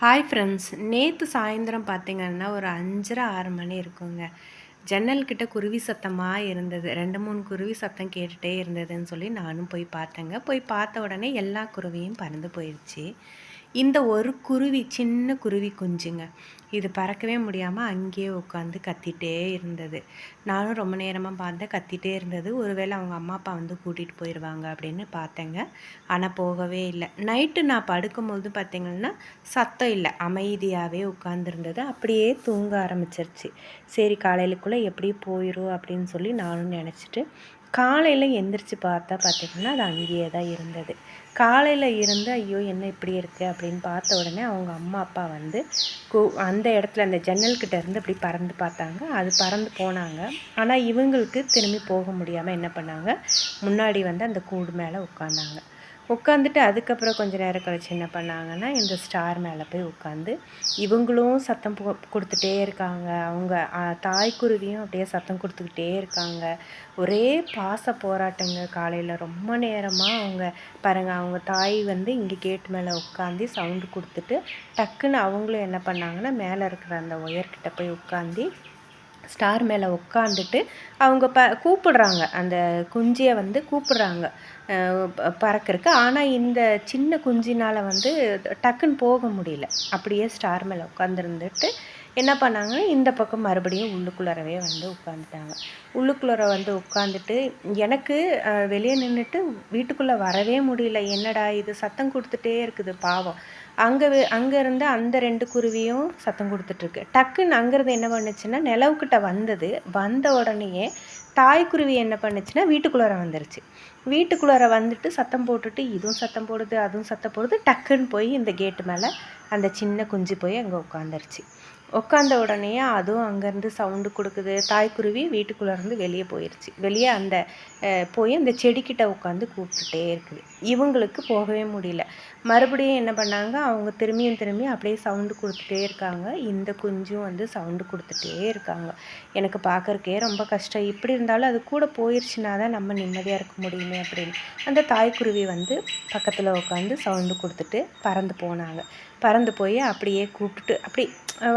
Hi friends நேற்று சாயந்தரம் பார்த்தீங்கன்னா ஒரு அஞ்சரை ஆறு மணி இருக்குங்க. ஜன்னல்கிட்ட குருவி சத்தமாக இருந்தது. ரெண்டு மூணு குருவி சத்தம் கேட்டுகிட்டே இருந்ததுன்னு சொல்லி நானும் போய் பார்த்தேங்க போய் பார்த்த உடனே எல்லா குருவியும் பறந்து போயிடுச்சு இந்த ஒரு குருவி சின்ன குருவி குஞ்சுங்க. இது பறக்கவே முடியாமல் அங்கேயே உட்காந்து கத்திட்டே இருந்தது. நானும் ரொம்ப நேரமாக பார்த்தேன் கத்திட்டே இருந்தது. ஒருவேளை அவங்க அம்மா அப்பா வந்து கூட்டிகிட்டு போயிடுவாங்க அப்படின்னு பார்த்தேங்க ஆனால் போகவே இல்லை. நைட்டு நான் படுக்கும்போது பார்த்திங்கன்னா சத்தம் இல்லை. அமைதியாகவே உட்காந்துருந்தது அப்படியே தூங்க ஆரம்பிச்சிருச்சு. சரி காலையிலுக்குள்ளே எப்படி போயிடும் அப்படின்னு சொல்லி நானும் நினச்சிட்டு காலையில் எந்திரிச்சு பார்த்தா பார்த்திங்கன்னா அது அங்கேயே தான் இருந்தது. காலையில் இருந்து ஐயோ என்ன இப்படி இருக்குது அப்படின்னு பார்த்த உடனே அவங்க அம்மா அப்பா வந்து கூ அந் அந்த இடத்துல அந்த ஜன்னல்கிட்ட இருந்து அப்படி பறந்து பார்த்தாங்க. அது பறந்து போனாங்க. ஆனால் இவங்களுக்கு திரும்பி போக முடியாமல் என்ன பண்ணாங்க? முன்னாடி வந்து அந்த கூடு மேலே உட்காந்தாங்க உட்காந்துட்டு அதுக்கப்புறம் கொஞ்சம் நேரம் கழிச்சு என்ன பண்ணாங்கன்னா இந்த ஸ்டார் மேலே போய் உட்காந்து இவங்களும் சத்தம் கொடுத்துட்டே இருக்காங்க. அவங்க தாய்க்குருவியும் அப்படியே சத்தம் கொடுத்துக்கிட்டே இருக்காங்க. ஒரே பாச போராட்டங்க காலையில். ரொம்ப நேரமாக அவங்க பாருங்கள் அவங்க தாய் வந்து இங்கே கேட்டு மேலே உட்காந்து சவுண்டு கொடுத்துட்டு டக்குன்னு அவங்களும் என்ன பண்ணாங்கன்னா மேலே இருக்கிற அந்த ஒயர்கிட்ட போய் உட்காந்து ஸ்டார் மேலே உட்காந்துட்டு அவங்க ப கூப்பிடுறாங்க. அந்த குஞ்சியை வந்து கூப்பிடுறாங்க. பறக்கிறதுக்கு ஆனால் இந்த சின்ன குஞ்சினால் வந்து டக்குன்னு போக முடியல. அப்படியே ஸ்டார் மேலே உட்காந்துருந்துட்டு என்ன பண்ணாங்க? இந்த பக்கம் மறுபடியும் உள்ளுக்குள்ளரவே வந்து உட்காந்துட்டாங்க உள்ளுக்குள்ளர வந்து உட்காந்துட்டு எனக்கு வெளியே நின்றுட்டு வீட்டுக்குள்ளே வரவே முடியல. என்னடா இது? சத்தம் கொடுத்துட்டே இருக்குது பாவம். அங்கே அங்கேருந்து அந்த ரெண்டு குருவியும் சத்தம் கொடுத்துட்ருக்கு. டக்குன்னு அங்கேருந்து என்ன பண்ணுச்சுன்னா நிலவுக்கிட்ட வந்தது. வந்த உடனேயே தாய்க்குருவி என்ன பண்ணுச்சுன்னா வீட்டுக்குள்ளார வந்துருச்சு. வீட்டுக்குள்ளார வந்துட்டு சத்தம் போட்டுட்டு இதுவும் சத்தம் போடுது அதுவும் சத்தம் போடுது டக்குன்னு போய் இந்த கேட்டு மேலே அந்த சின்ன குஞ்சு போய் அங்கே உட்காந்துருச்சு உட்காந்த உடனே அதுவும் அங்கேருந்து சவுண்டு கொடுக்குது. தாய்க்குருவி வீட்டுக்குள்ளேருந்து வெளியே போயிடுச்சு வெளியே அந்த போய் அந்த செடிக்கிட்ட உட்காந்து கூப்பிட்டுட்டே இருக்குது. இவங்களுக்கு போகவே முடியல. மறுபடியும் என்ன பண்ணாங்க? அவங்க திரும்பியும் திரும்பி அப்படியே சவுண்டு கொடுத்துட்டே இருக்காங்க. இந்த குஞ்சும் வந்து சவுண்டு கொடுத்துட்டே இருக்காங்க. எனக்கு பார்க்குறக்கே ரொம்ப கஷ்டம். இப்படி இருந்தாலும் அது கூட போயிடுச்சுனா தான் நம்ம நிம்மதியாக இருக்க முடியுமே அப்படின்னு. அந்த தாய்க்குருவி வந்து பக்கத்தில் உட்காந்து சவுண்டு கொடுத்துட்டு பறந்து போனாங்க. பறந்து போய் அப்படியே கூப்பிட்டுட்டு அப்படி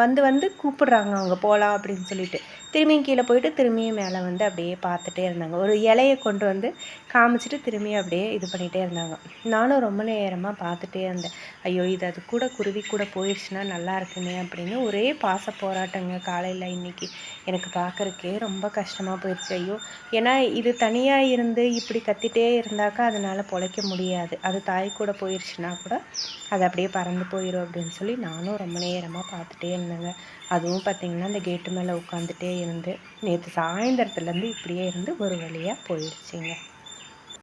வந்து வந்து கூப்பிடுறாங்க அவங்க போகலாம் அப்படின்னு சொல்லிட்டு. திரும்பியும் கீழே போயிட்டு திரும்பியும் மேலே வந்து அப்படியே பார்த்துட்டே இருந்தாங்க. ஒரு இலையை கொண்டு வந்து காமிச்சிட்டு திரும்பியும் அப்படியே இது பண்ணிகிட்டே இருந்தாங்க. நானும் ரொம்ப நேரமாக பார்த்துட்டே இருந்தேன். ஐயோ இது அது கூட குருவி கூட போயிடுச்சுன்னா நல்லா இருக்குமே அப்படின்னு. ஒரே பாச போராட்டங்க காலையில் இன்றைக்கி எனக்கு பார்க்குறக்கே ரொம்ப கஷ்டமாக போயிடுச்சு. ஐயோ ஏன்னா இது தனியாக இருந்து இப்படி கத்திட்டே இருந்தாக்கா அதனால் பொழைக்க முடியாது. அது தாய் கூட போயிடுச்சுன்னா கூட அது அப்படியே பறந்து போயிடும் அப்படின்னு சொல்லி நானும் ரொம்ப நேரமாக பார்த்துட்டே இருந்தேங்க. அதுவும் பார்த்திங்கன்னா அந்த கேட்டு மேலே உட்காந்துட்டே இருந்து நேற்று சாயந்தரத்துலேருந்து இப்படியே இருந்து ஒரு வழியாக போயிடுச்சிங்க